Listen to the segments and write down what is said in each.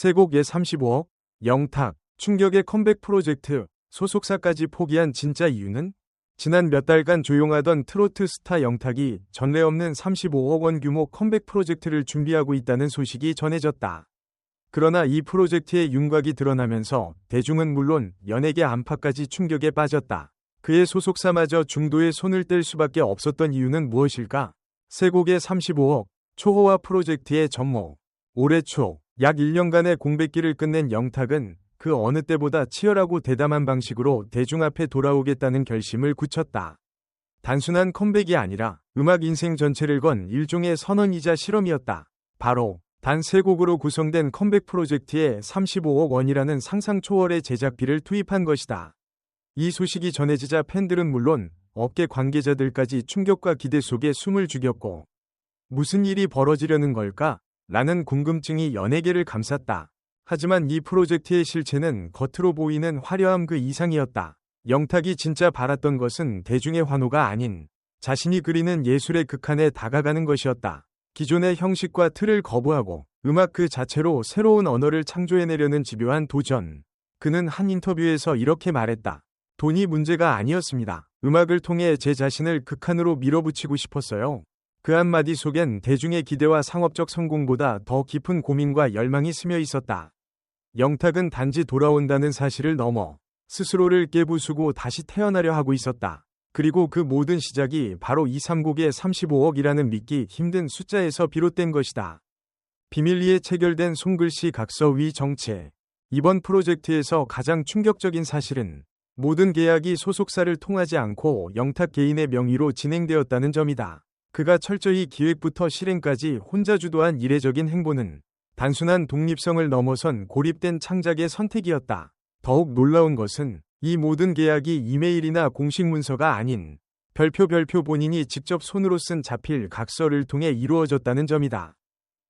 세곡에 35억, 영탁, 충격의 컴백 프로젝트, 소속사까지 포기한 진짜 이유는? 지난 몇 달간 조용하던 트로트 스타 영탁이 전례 없는 35억 원 규모 컴백 프로젝트를 준비하고 있다는 소식이 전해졌다. 그러나 이 프로젝트의 윤곽이 드러나면서 대중은 물론 연예계 안팎까지 충격에 빠졌다. 그의 소속사마저 중도에 손을 뗄 수밖에 없었던 이유는 무엇일까? 세곡의 35억, 초호화 프로젝트의 전모. 올해 초, 약 1년간의 공백기를 끝낸 영탁은 그 어느 때보다 치열하고 대담한 방식으로 대중 앞에 돌아오겠다는 결심을 굳혔다. 단순한 컴백이 아니라 음악 인생 전체를 건 일종의 선언이자 실험이었다. 바로 단 세 곡으로 구성된 컴백 프로젝트에 35억 원이라는 상상 초월의 제작비를 투입한 것이다. 이 소식이 전해지자 팬들은 물론 업계 관계자들까지 충격과 기대 속에 숨을 죽였고 무슨 일이 벌어지려는 걸까? 라는 궁금증이 연예계를 감쌌다. 하지만 이 프로젝트의 실체는 겉으로 보이는 화려함 그 이상이었다. 영탁이 진짜 바랐던 것은 대중의 환호가 아닌 자신이 그리는 예술의 극한에 다가가는 것이었다. 기존의 형식과 틀을 거부하고 음악 그 자체로 새로운 언어를 창조해내려는 집요한 도전. 그는 한 인터뷰에서 이렇게 말했다. 돈이 문제가 아니었습니다. 음악을 통해 제 자신을 극한으로 밀어붙이고 싶었어요. 그 한마디 속엔 대중의 기대와 상업적 성공보다 더 깊은 고민과 열망이 스며 있었다. 영탁은 단지 돌아온다는 사실을 넘어 스스로를 깨부수고 다시 태어나려 하고 있었다. 그리고 그 모든 시작이 바로 2, 3곡의 35억이라는 믿기 힘든 숫자에서 비롯된 것이다. 비밀리에 체결된 손글씨 각서 위 정체. 이번 프로젝트에서 가장 충격적인 사실은 모든 계약이 소속사를 통하지 않고 영탁 개인의 명의로 진행되었다는 점이다. 그가 철저히 기획부터 실행까지 혼자 주도한 이례적인 행보는 단순한 독립성을 넘어선 고립된 창작의 선택이었다. 더욱 놀라운 것은 이 모든 계약이 이메일이나 공식 문서가 아닌 별표 별표 본인이 직접 손으로 쓴 자필 각서를 통해 이루어졌다는 점이다.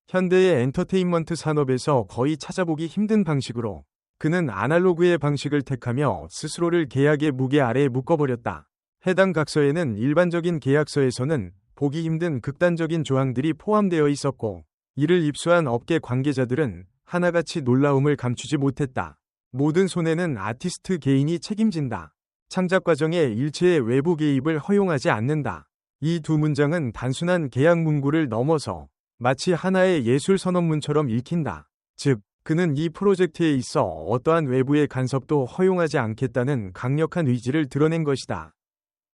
현대의 엔터테인먼트 산업에서 거의 찾아보기 힘든 방식으로 그는 아날로그의 방식을 택하며 스스로를 계약의 무게 아래에 묶어버렸다. 해당 각서에는 일반적인 계약서에서는 보기 힘든 극단적인 조항들이 포함되어 있었고 이를 입수한 업계 관계자들은 하나같이 놀라움을 감추지 못했다. 모든 손해는 아티스트 개인이 책임진다. 창작 과정에 일체의 외부 개입을 허용하지 않는다. 이 두 문장은 단순한 계약 문구를 넘어서 마치 하나의 예술 선언문처럼 읽힌다. 즉, 그는 이 프로젝트에 있어 어떠한 외부의 간섭도 허용하지 않겠다는 강력한 의지를 드러낸 것이다.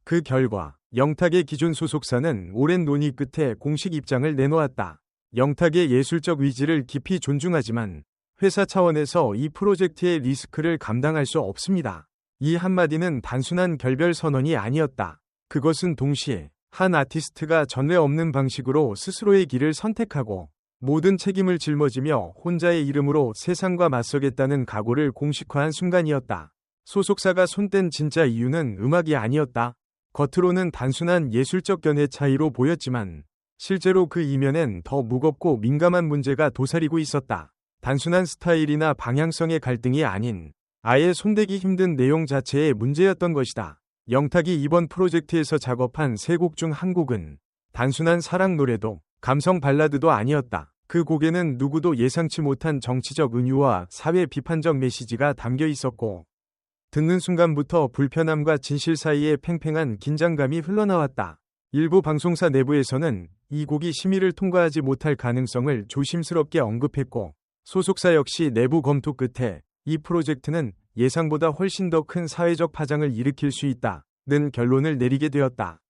그 결과 영탁의 기존 소속사는 오랜 논의 끝에 공식 입장을 내놓았다. 영탁의 예술적 의지를 깊이 존중하지만 회사 차원에서 이 프로젝트의 리스크를 감당할 수 없습니다. 이 한마디는 단순한 결별 선언이 아니었다. 그것은 동시에 한 아티스트가 전례 없는 방식으로 스스로의 길을 선택하고 모든 책임을 짊어지며 혼자의 이름으로 세상과 맞서겠다는 각오를 공식화한 순간이었다. 소속사가 손댄 진짜 이유는 음악이 아니었다. 겉으로는 단순한 예술적 견해 차이로 보였지만 실제로 그 이면엔 더 무겁고 민감한 문제가 도사리고 있었다. 단순한 스타일이나 방향성의 갈등이 아닌 아예 손대기 힘든 내용 자체의 문제였던 것이다. 영탁이 이번 프로젝트에서 작업한 세 곡 중 한 곡은 단순한 사랑 노래도 감성 발라드도 아니었다. 그 곡에는 누구도 예상치 못한 정치적 은유와 사회 비판적 메시지가 담겨 있었고 듣는 순간부터 불편함과 진실 사이에 팽팽한 긴장감이 흘러나왔다. 일부 방송사 내부에서는 이 곡이 심의를 통과하지 못할 가능성을 조심스럽게 언급했고 소속사 역시 내부 검토 끝에 이 프로젝트는 예상보다 훨씬 더 큰 사회적 파장을 일으킬 수 있다는 결론을 내리게 되었다.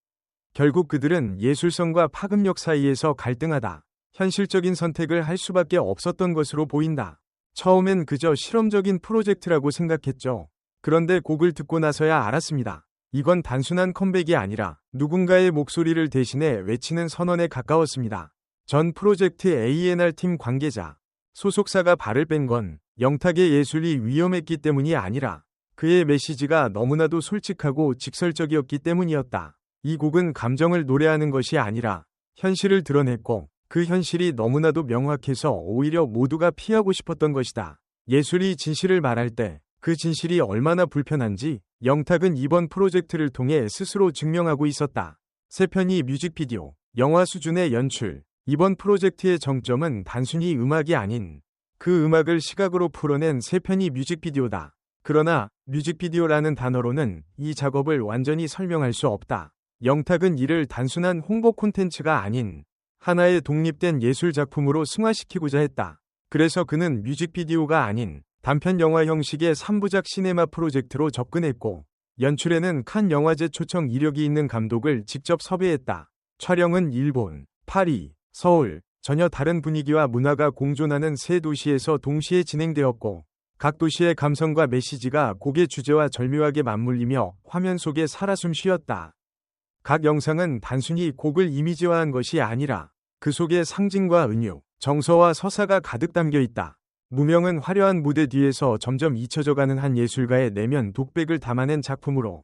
결국 그들은 예술성과 파급력 사이에서 갈등하다 현실적인 선택을 할 수밖에 없었던 것으로 보인다. 처음엔 그저 실험적인 프로젝트라고 생각했죠. 그런데 곡을 듣고 나서야 알았습니다. 이건 단순한 컴백이 아니라 누군가의 목소리를 대신해 외치는 선언에 가까웠습니다. 전 프로젝트 A&R 팀 관계자, 소속사가 발을 뺀 건 영탁의 예술이 위험했기 때문이 아니라 그의 메시지가 너무나도 솔직하고 직설적이었기 때문이었다. 이 곡은 감정을 노래하는 것이 아니라 현실을 드러냈고 그 현실이 너무나도 명확해서 오히려 모두가 피하고 싶었던 것이다. 예술이 진실을 말할 때 그 진실이 얼마나 불편한지 영탁은 이번 프로젝트를 통해 스스로 증명하고 있었다. 세 편이 뮤직비디오, 영화 수준의 연출. 이번 프로젝트의 정점은 단순히 음악이 아닌 그 음악을 시각으로 풀어낸 세 편이 뮤직비디오다. 그러나 뮤직비디오라는 단어로는 이 작업을 완전히 설명할 수 없다. 영탁은 이를 단순한 홍보 콘텐츠가 아닌 하나의 독립된 예술 작품으로 승화시키고자 했다. 그래서 그는 뮤직비디오가 아닌 단편 영화 형식의 3부작 시네마 프로젝트로 접근했고 연출에는 칸 영화제 초청 이력이 있는 감독을 직접 섭외했다. 촬영은 일본, 파리, 서울, 전혀 다른 분위기와 문화가 공존하는 세 도시에서 동시에 진행되었고 각 도시의 감성과 메시지가 곡의 주제와 절묘하게 맞물리며 화면 속에 살아 숨쉬었다. 각 영상은 단순히 곡을 이미지화한 것이 아니라 그 속에 상징과 은유, 정서와 서사가 가득 담겨 있다. 무명은 화려한 무대 뒤에서 점점 잊혀져가는 한 예술가의 내면 독백을 담아낸 작품으로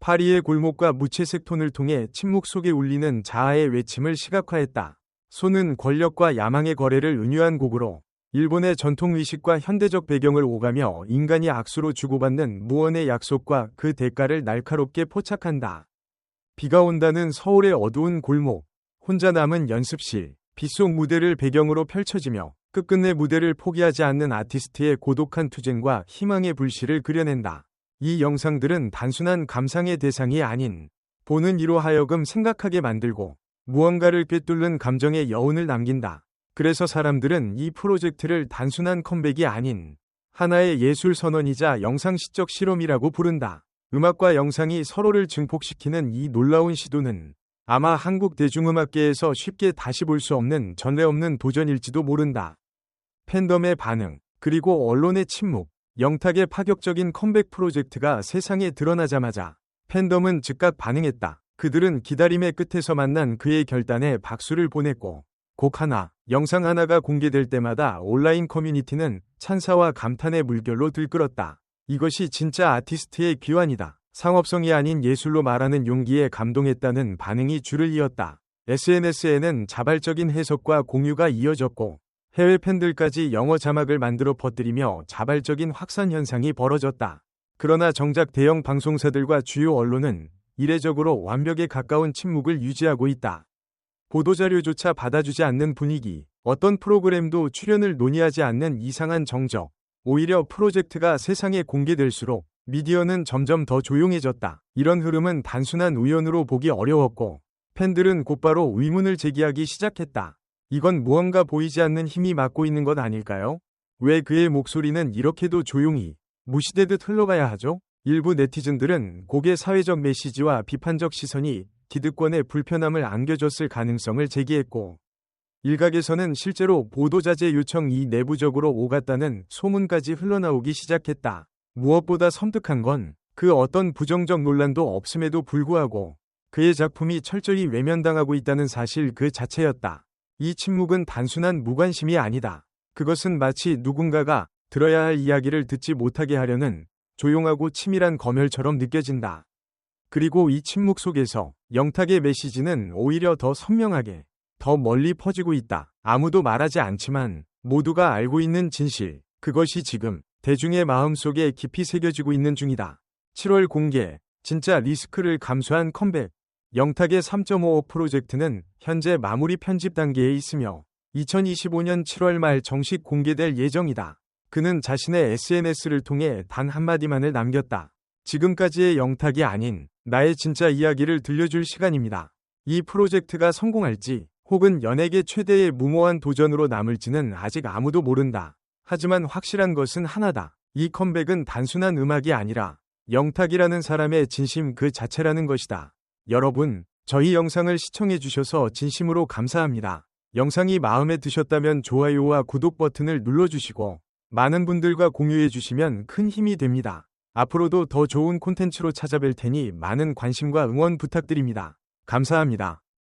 파리의 골목과 무채색 톤을 통해 침묵 속에 울리는 자아의 외침을 시각화했다. 손은 권력과 야망의 거래를 은유한 곡으로 일본의 전통 의식과 현대적 배경을 오가며 인간이 악수로 주고받는 무언의 약속과 그 대가를 날카롭게 포착한다. 비가 온다는 서울의 어두운 골목, 혼자 남은 연습실, 빗속 무대를 배경으로 펼쳐지며 끝끝내 무대를 포기하지 않는 아티스트의 고독한 투쟁과 희망의 불씨를 그려낸다. 이 영상들은 단순한 감상의 대상이 아닌 보는 이로 하여금 생각하게 만들고 무언가를 꿰뚫는 감정의 여운을 남긴다. 그래서 사람들은 이 프로젝트를 단순한 컴백이 아닌 하나의 예술 선언이자 영상 시적 실험이라고 부른다. 음악과 영상이 서로를 증폭시키는 이 놀라운 시도는 아마 한국 대중음악계에서 쉽게 다시 볼 수 없는 전례 없는 도전일지도 모른다. 팬덤의 반응, 그리고 언론의 침묵, 영탁의 파격적인 컴백 프로젝트가 세상에 드러나자마자 팬덤은 즉각 반응했다. 그들은 기다림의 끝에서 만난 그의 결단에 박수를 보냈고 곡 하나, 영상 하나가 공개될 때마다 온라인 커뮤니티는 찬사와 감탄의 물결로 들끓었다. 이것이 진짜 아티스트의 귀환이다. 상업성이 아닌 예술로 말하는 용기에 감동했다는 반응이 줄을 이었다. SNS에는 자발적인 해석과 공유가 이어졌고 해외 팬들까지 영어 자막을 만들어 퍼뜨리며 자발적인 확산 현상이 벌어졌다. 그러나 정작 대형 방송사들과 주요 언론은 이례적으로 완벽에 가까운 침묵을 유지하고 있다. 보도자료조차 받아주지 않는 분위기, 어떤 프로그램도 출연을 논의하지 않는 이상한 정적, 오히려 프로젝트가 세상에 공개될수록 미디어는 점점 더 조용해졌다. 이런 흐름은 단순한 우연으로 보기 어려웠고 팬들은 곧바로 의문을 제기하기 시작했다. 이건 무언가 보이지 않는 힘이 맡고 있는 것 아닐까요? 왜 그의 목소리는 이렇게도 조용히 무시되듯 흘러가야 하죠? 일부 네티즌들은 곡의 사회적 메시지와 비판적 시선이 기득권의 불편함을 안겨줬을 가능성을 제기했고 일각에서는 실제로 보도자재 요청이 내부적으로 오갔다는 소문까지 흘러나오기 시작했다. 무엇보다 섬뜩한 건 그 어떤 부정적 논란도 없음에도 불구하고 그의 작품이 철저히 외면당하고 있다는 사실 그 자체였다. 이 침묵은 단순한 무관심이 아니다. 그것은 마치 누군가가 들어야 할 이야기를 듣지 못하게 하려는 조용하고 치밀한 검열처럼 느껴진다. 그리고 이 침묵 속에서 영탁의 메시지는 오히려 더 선명하게, 더 멀리 퍼지고 있다. 아무도 말하지 않지만 모두가 알고 있는 진실, 그것이 지금 대중의 마음속에 깊이 새겨지고 있는 중이다. 7월 공개, 진짜 리스크를 감수한 컴백. 영탁의 3.55 프로젝트는 현재 마무리 편집 단계에 있으며 2025년 7월 말 정식 공개될 예정이다. 그는 자신의 SNS를 통해 단 한마디만을 남겼다. 지금까지의 영탁이 아닌 나의 진짜 이야기를 들려줄 시간입니다. 이 프로젝트가 성공할지 혹은 연예계 최대의 무모한 도전으로 남을지는 아직 아무도 모른다. 하지만 확실한 것은 하나다. 이 컴백은 단순한 음악이 아니라 영탁이라는 사람의 진심 그 자체라는 것이다. 여러분, 저희 영상을 시청해 주셔서 진심으로 감사합니다. 영상이 마음에 드셨다면 좋아요와 구독 버튼을 눌러주시고 많은 분들과 공유해 주시면 큰 힘이 됩니다. 앞으로도 더 좋은 콘텐츠로 찾아뵐 테니 많은 관심과 응원 부탁드립니다. 감사합니다.